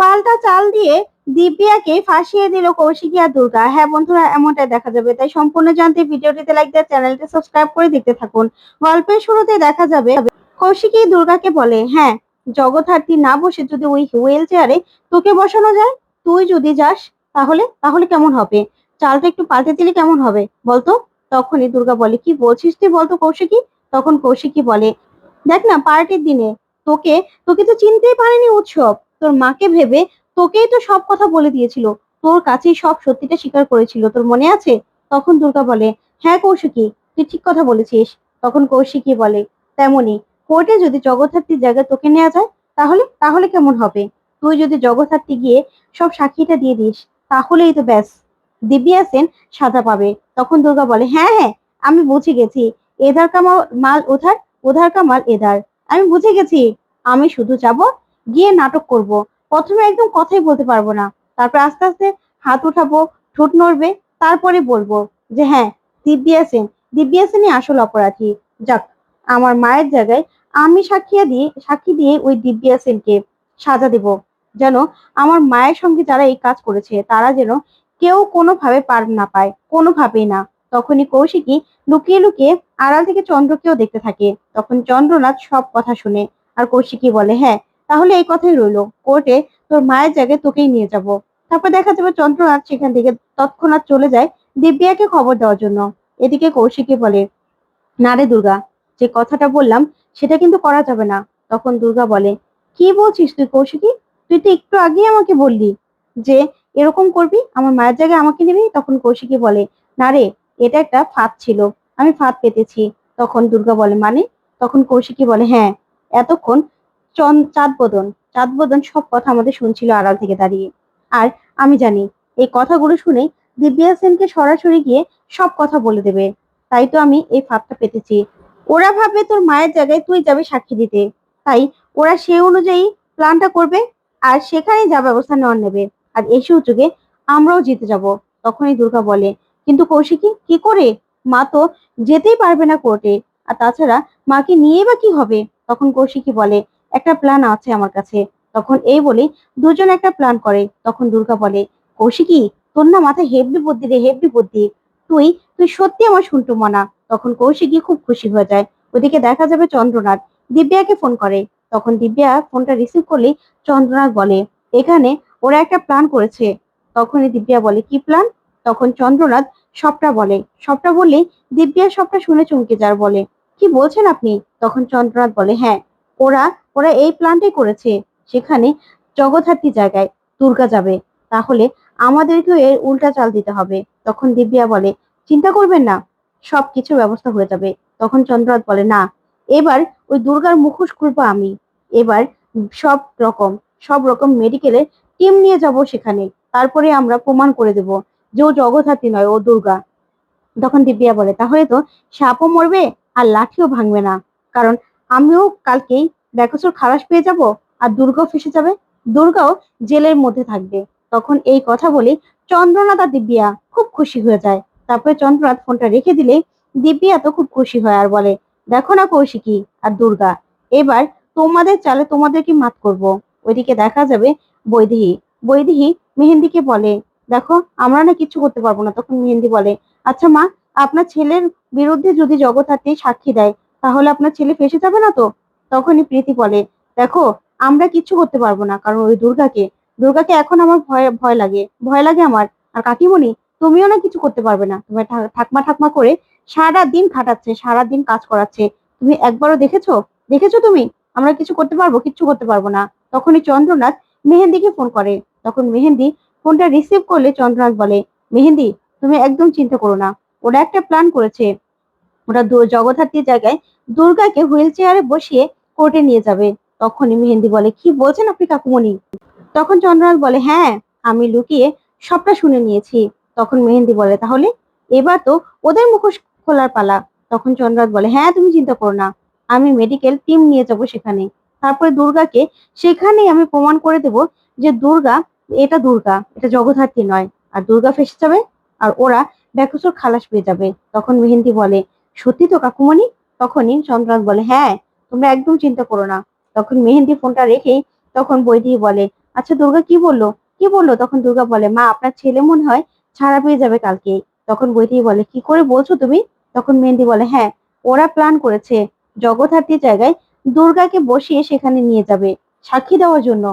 পাল্টা চাল দিয়ে দিব্যাকে ফাঁসিয়ে দিল কৌশিকী আর দুর্গা। হ্যাঁ বন্ধুরা, এমনটাই দেখা যাবে। তাই সম্পূর্ণ জানতে ভিডিওটিতে লাইক দিয়ে চ্যানেলটি সাবস্ক্রাইব করে দেখতে থাকুন। গল্পের শুরুতে দেখা যাবে, কৌশিকী দুর্গাকে বলে হ্যাঁ জগৎহার্তি না বসে যদি ওই হুইল চেয়ারে তোকে বসানো যায়, তুই যদি যাস তাহলে তাহলে কেমন হবে? চালটা একটু পাল্টে দিলে কেমন হবে? বলতো? তখনই দুর্গা বলে, কি বলছিস তুই বলতো কৌশিকী? তখন কৌশিকী বলে, দেখ না, পার্টির দিনে তোকে তোকে তো চিনতেই পারেনি উৎসব। তোর মাকে ভেবে তোকেই তো সব কথা বলে দিয়েছিল। তোর কাছেই সব সত্যিটা স্বীকার করেছিল। তোর মনে আছে? তখন দুর্গা বলে হ্যাঁ কৌশিকী, তুই ঠিক কথা বলেছিস। তখন কৌশিকী বলে, তেমনি, কোর্টে যদি জগদ্ধাত্রীর জায়গায় তোকে নেওয়া যায়, তাহলে তাহলে কেমন হবে? তুই যদি জগদ্ধাত্রী গিয়ে সব সাক্ষীটা দিয়ে দিস, তাহলেই তো ব্যাস। দিব্যা সেন সাদা পাবে। তখন দুর্গা বলে হ্যাঁ হ্যাঁ আমি বুঝে গেছি। এধার কামাল, মাল ওধার ওধার কামাল এধার। আমি বুঝে গেছি। আমি শুধু যাব গিয়ে নাটক করব। প্রথমে একদম কথাই বলতে পারব না। তারপর আস্তে আস্তে হাত উঠাবো, ঠোঁট নড়বে, তারপরে বলব যে হ্যাঁ দিব্যা সেন দিব্যা সেনই আসল অপরাধী। যাক, আমার মায়ের জায়গায় আমি সাক্ষী দিয়ে সাক্ষী দিয়ে ওই দিব্যা সেনকে সাজা দেব। যেন আমার মায়ের সঙ্গে যারা এই কাজ করেছে, তারা যেন কেউ কোনোভাবে পার না পায়, কোনোভাবেই না। তখনই কৌশিকী লুকিয়ে লুকিয়ে আড়াল থেকে চন্দ্রকেও দেখতে থাকে। তখন চন্দ্রনাথ সব কথা শুনে আর কৌশিকী বলে হ্যাঁ তাহলে এই কথাই রইল। কোর্টে তোর মায়ের জায়গায় তোকেই নিয়ে যাব। তারপর দেখা যাবে চন্দ্রনাথ সেখান থেকে তৎক্ষণাৎ চলে যায় দিব্যাকে খবর দেওয়ার জন্য। এদিকে কৌশিকী বলে, না রে দুর্গা, যে কথাটা বললাম সেটা কিন্তু করা যাবে না। তখন দুর্গা বলে, কি বলছিস তুই কৌশিকী? তুই তো একটু আগেই আমাকে বললি যে এরকম করবি, আমার মায়ের জায়গায় আমাকে নিবি। তখন কৌশিকী বলে, না রে, এটা একটা ফাঁদ ছিল, আমি ফাঁদ পেতেছি। তখন দুর্গা বলে মানে? তখন কৌশিকী বলে হ্যাঁ এতক্ষণ চন, চাঁদ বদন। চাঁদ বদন সব কথা আমাদের শুনছিল আড়াল থেকে দাঁড়িয়ে। আর আমি জানি, এই কথাগুলো শুনে দিব্যা সেনকে সরাসরি গিয়ে সব কথা বলে দেবে। তাই তো আমি এই ফাঁদটা পেতেছি। ওরা ভাবে তোর মায়ের জায়গায় তুই যাবে সাক্ষী দিতে। তাই ওরা সেই অনুযায়ী প্ল্যানটা করবে আর সেখানেই যা ব্যবস্থা নেওয়ার নেবে। আর এই সুযোগে আমরাও জিতে যাব, তখনই দুর্গা বলে। কিন্তু কৌশিকী, কি করে? মা তো যেতেই পারবে না কোর্টে। আর তাছাড়া মাকে নিয়ে বা কি হবে? তখন কৌশিকী বলে একটা প্ল্যান আছে আমার কাছে। তখন এই বলে, দুজন একটা প্ল্যান করে। তখন দুর্গা বলে, কৌশিকী, তোর না মাথায় হেভি বুদ্ধি রে হেভি বুদ্ধি। তুই তুই সত্যি আমার শুনটু মনা। তখন কৌশিকী খুব খুশি হয়ে যায়। ওদিকে দেখা যাবে চন্দ্রনাথ। দিব্যাকে ফোন করে। তখন দিব্যা ফোনটা রিসিভ করলেই চন্দ্রনাথ বলে, এখানে ওরা একটা প্ল্যান করেছে। তখনই দিব্যা বলে, কি প্ল্যান তখন চন্দ্রনাথ সবটা বলে। সবটা বললেই দিব্যা সবটা শুনে চমকে যার বলে, কি বলছেন আপনি? তখন চন্দ্রনাথ বলে হ্যাঁ ওরা ওরা এই প্ল্যানটাই করেছে, সেখানে জগদ্ধাত্রী জায়গায় দুর্গা যাবে। তাহলে আমাদেরকেও এর উল্টা চাল দিতে হবে। তখন দিব্যা বলে, চিন্তা করবেন না সব কিছু ব্যবস্থা হয়ে যাবে। তখন চন্দ্রনাথ বলে, না, এবার ওই দুর্গার মুখোশ খুলবো আমি। এবার সব রকম সব রকম মেডিকেলের টিম নিয়ে যাব সেখানে। তারপরে আমরা প্রমাণ করে দেব যে ও জগদ্ধাত্রী নয়, ও দুর্গা। তখন দিব্যা বলে, তাহলে তো সাপও মরবে আর লাঠিও ভাঙবে না। কারণ আমিও কালকেই ব্যাকসুর খালাস পেয়ে যাব আর দুর্গাও ফেসে যাবে। দুর্গাও জেলের মধ্যে থাকবে। তখন এই কথা বলে চন্দ্রনাথ আর দিব্যা খুব খুশি হয়ে যায়। তারপরে চন্দ্রনাথ ফোনটা রেখে দিলে দিব্যা তো খুব খুশি হয় আর বলে, দেখো না কৌশিকী আর দুর্গা, এবার তোমাদের চালে তোমাদেরকে মাত করব? ওইদিকে দেখা যাবে বৈদেহী। বৈদেহী মেহেন্দিকে বলে, দেখো, আমরা না কিছু করতে পারব না। তখন মেহেন্দি বলে আচ্ছা মা, আপনার ছেলের বিরুদ্ধে যদি জগৎহাতে সাক্ষী দেয়, তাহলে আপনার ছেলে ফেসে যাবে না তো? তখনই প্রীতি বলে, দেখো, আমরা কিচ্ছু করতে পারব না, কারণ ওই দুর্গাকে দুর্গাকে এখন আমার ভয় ভয় লাগে ভয় লাগে আমার। আর কাকিমণি, তুমিও না কিছু করতে পারবে না। তোমার ঠাকমা ঠাকমা করে সারা দিন খাটাচ্ছে সারা দিন কাজ করাচ্ছে। তুমি একবারও দেখেছ? দেখেছ তুমি? আমরা কিছু করতে পারব, কিচ্ছু করতে পারব না। তখনই চন্দ্রনাথ মেহেন্দিকে ফোন করে। তখন মেহেন্দি ফোনটা রিসিভ করলে চন্দ্রনাথ বলে, মেহেন্দি, তুমি একদম চিন্তা করো না। ওরা একটা প্ল্যান করেছে। ওরা জগদ্ধাত্রীর জায়গায় দুর্গাকে হুইল চেয়ারে বসিয়ে কোর্টে নিয়ে যাবে। তখনই মেহেন্দি বলে, কি বলছেন আপনি কাকুমণি তখন চন্দ্রনাথ বলে হ্যাঁ আমি লুকিয়ে সবটা শুনে নিয়েছি। তখন মেহেন্দি বলে, তাহলে এবার তো ওদের মুখোশ খোলার পালা। তখন চন্দ্রনাথ বলে হ্যাঁ তুমি চিন্তা করো না, আমি মেডিকেল টিম নিয়ে যাব সেখানে। তারপরে দুর্গাকে সেখানেই আমি প্রমাণ করে দেব যে দুর্গা এটা দুর্গা, এটা জগদ্ধাত্রী নয়। আর দুর্গা ফেসে যাবে আর ওরা ব্যাকুসুর খালাস পেয়ে যাবে। তখন মেহেন্দি বলে, সত্যি তো কাকুমণি তখনই চন্দ্রনাথ বলে হ্যাঁ তোমরা একদম চিন্তা করো না। তখন মেহেন্দি ফোনটা রেখেই তখন বৈদি বলে আচ্ছা দুর্গা কি বলল? কি বলল? তখন দুর্গা বলে, মা, আপনার ছেলে মনে হয় ছাড়া পেয়ে যাবে কালকে। তখন বৈদেহী বলে, কি করে বলছো তুমি? তখন মেহেন্দি বলে হ্যাঁ ওরা প্ল্যান করেছে জগদ্ধাত্রীর জায়গায় দুর্গাকে বসিয়ে সেখানে নিয়ে যাবে সাক্ষী দেওয়ার জন্য।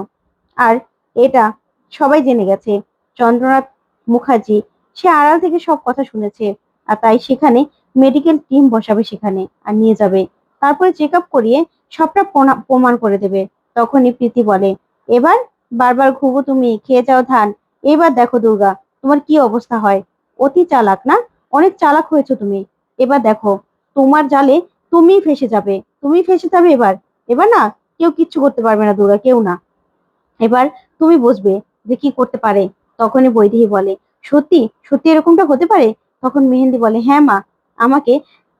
আর এটা সবাই জেনে গেছে। চন্দ্রনাথ মুখার্জি, সে আড়াল থেকে সব কথা শুনেছে। আর তাই সেখানে মেডিকেল টিম বসাবে সেখানে আর নিয়ে যাবে। তারপরে চেক আপ করিয়ে সবটা প্রমাণ করে দেবে। তখনই প্রীতি বলে, এবার বারবার ঘুবো তুমি খেয়ে যাও ধান। এবার দেখো দুর্গা, তোমার কি অবস্থা হয়? অতি চালাক না? অনেক চালাক হয়েছো তুমি। এবার দেখো, তোমার জালে তুমিই ফেসে যাবে। তুমি ফেসে যাবে এবার। এবার না, কেউ কিচ্ছু করতে পারবে না দুর্গা, কেউ না। এবার তুমি বুঝবে যে কি করতে পারে। তখনই বৈদেহী বলে, সত্যি? সত্যি এরকমটা হতে পারে? তখন মেহেন্দি বলে হ্যাঁ মা। আমাকে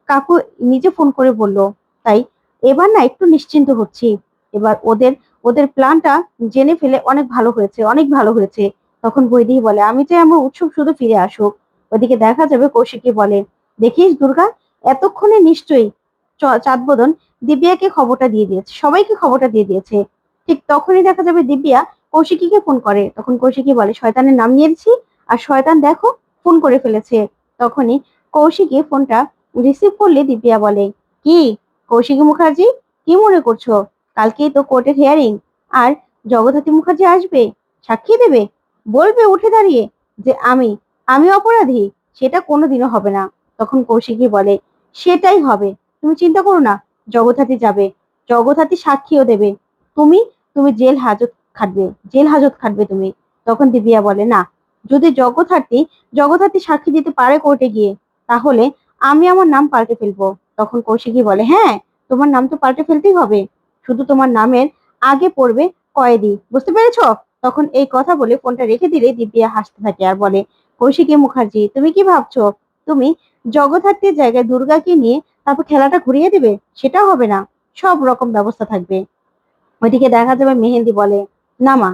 কাকু নিজে ফোন করে বলল তাই এবার না একটু নিশ্চিন্ত হচ্ছি। এবার ওদের ওদের প্ল্যানটা জেনে ফেলে অনেক ভালো হয়েছে, অনেক ভালো হয়েছে। তখন বৈদেহী বলে, আমি চাই আমার উৎসব শুধু ফিরে আসুক। ওদিকে দেখা যাবে কৌশিকী বলে, দেখিস দুর্গা, এতক্ষণে নিশ্চয়ই চাঁদবদন দিব্যাকে খবরটা দিয়ে দিয়েছে, সবাইকে খবরটা দিয়ে দিয়েছে। ঠিক তখনই দেখা যাবে দিব্যা কৌশিকীকে ফোন করে। তখন কৌশিকী বলে, শয়তানের নাম নিয়েছি আর শয়তান দেখো ফোন করে ফেলেছে। তখনই কৌশিকী ফোনটা রিসিভ করলে দিব্যা বলে, কি? কৌশিকী মুখার্জি, কি মনে করছ? কালকেই তো কোর্টের হিয়ারিং আর জগদ্ধাত্রী মুখার্জি আসবে? সাক্ষী দেবে? বলবে উঠে দাঁড়িয়ে যে আমি আমি অপরাধী। সেটা কোনোদিনও হবে না। তখন কৌশিকী বলে, সেটাই হবে। তুমি চিন্তা করো না, জগদ্ধাত্রী যাবে। জগদ্ধাত্রী সাক্ষীও দেবে। তুমি তুমি জেল হাজত খাটবে। জেল হাজত খাটবে তুমি। তখন দিবিয়া বলে, না, যদি জগদ্ধাত্রী জগদ্ধাত্রী সাক্ষী দিতে পারে কোর্টে গিয়ে, তাহলে আমি আমার নাম পাল্টে ফেলব। তখন কৌশিকী বলে হ্যাঁ তোমার নাম তো পাল্টে ফেলতেই হবে। শুধু তোমার নামের আগে পড়বে কয়েদি। বুঝতে পেরেছ? তখন এই কথা বলে ফোনটা রেখে দিলে দিব্যা হাসতে থাকে আর বলে, কৌশিকী মুখার্জি, তুমি কি ভাবছ? তুমি জগদ্ধাত্রীর জায়গায় দুর্গাকে নিয়ে তারপর খেলাটা ঘুরিয়ে দিবে? সেটা হবে না। সব রকম ব্যবস্থা থাকবে। ওইদিকে দেখা যাবে মেহেন্দি বলে, না মা,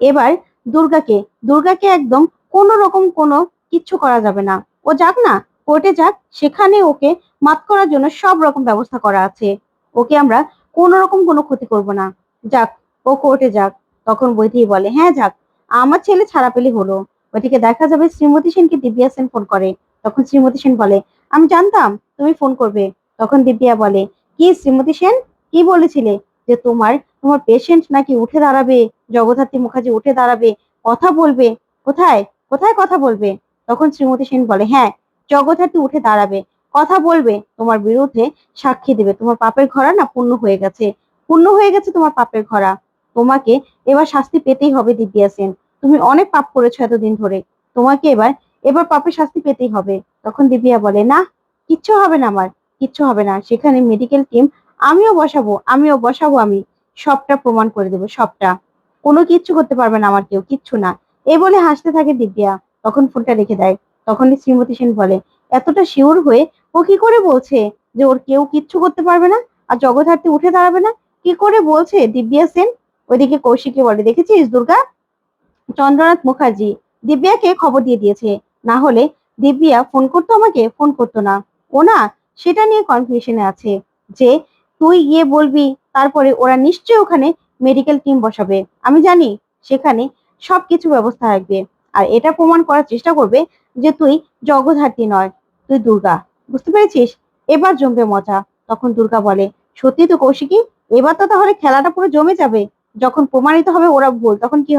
এবার দুর্গাকে দুর্গাকে একদম কোনো রকম কোনো কিচ্ছু করা যাবে না। ও যাক না কোর্টে যাক, সেখানে ওকে মাত করার জন্য সব রকম ব্যবস্থা করা আছে। ওকে আমরা কোনো রকম কোনো ক্ষতি করব না। যাক, ও কোর্টে যাক। তখন বৈদেহী বলে হ্যাঁ যাক, আমার ছেলে ছাড়া পেলে হলো। ওইদিকে দেখা যাবে শ্রীমতী সেনকে দিব্যা সেন ফোন করে। তখন শ্রীমতী সেন বলে, আমি জানতাম তুমি ফোন করবে। তখন দিব্যা বলে, কি শ্রীমতী সেন? কি বলেছিলে যে তোমার তোমার পেশেন্ট নাকি উঠে দাঁড়াবে? জগদ্ধাত্রী মুখার্জি উঠে দাঁড়াবে, কথা বলবে। কোথায়? কোথায় কথা বলবে? তখন শ্রীমতী সেন বলে হ্যাঁ জগদ্ধাত্রী উঠে দাঁড়াবে। কথা বলবে, তোমার বিরুদ্ধে সাক্ষী দেবে। তোমার পাপের ঘরা না পূর্ণ হয়ে গেছে? পূর্ণ হয়ে গেছে তোমার পাপের ঘরা তোমাকে এবার শাস্তি পেতেই হবে দিব্যা সেন। তুমি অনেক পাপ করেছ এতদিন ধরে। তোমাকে এবার এবার পাপের শাস্তি পেতেই হবে। তখন দিব্যা বলে, না, কিচ্ছু হবে না আমার। কিচ্ছু হবে না। সেখানে মেডিকেল টিম আমিও বসাবো আমিও বসাবো আমি। সবটা প্রমাণ করে দেবো, সবটা। কোনো কিচ্ছু করতে পারবে না আমার কেউ, কিচ্ছু না। এ বলে হাসতে থাকে দিব্যা। তখন ফোনটা রেখে দেয়। তখনই শ্রীমতী সেন বলে, এতটা শিওর হয়ে ও কি করে বলছে যে ওর কেউ কিচ্ছু করতে পারবে না? আর জগদ্ধাত্রী উঠে দাঁড়াবে না? কি করে বলছে দিব্যা সেন? ওইদিকে কৌশিকী বলে, দেখেছিস দুর্গা? চন্দ্রনাথ মুখার্জি, দিব্যাকে খবর দিয়ে দিয়েছে। না হলে দিব্যা ফোন করতো আমাকে, ফোন করতো না। ও না সেটা নিয়ে কনফিউশনে আছে। যে তুই গিয়ে বলবি, তারপরে ওরা নিশ্চয়ই ওখানে মেডিকেল টিম বসাবে। আমি জানি সেখানে সবকিছু ব্যবস্থা রাখবে আর এটা প্রমাণ করার চেষ্টা করবে যে তুই জগদ্ধাত্রী নয়, তুই দুর্গা। বুঝতে পেরেছিস? এবার জমবে মজা। তখন দুর্গা বলে সত্যি তো কৌশিকী, এবার তো তাহলে খেলাটা পুরো জমে যাবে। যখন প্রমাণিত হবে ওরা ভুল, তখন কি?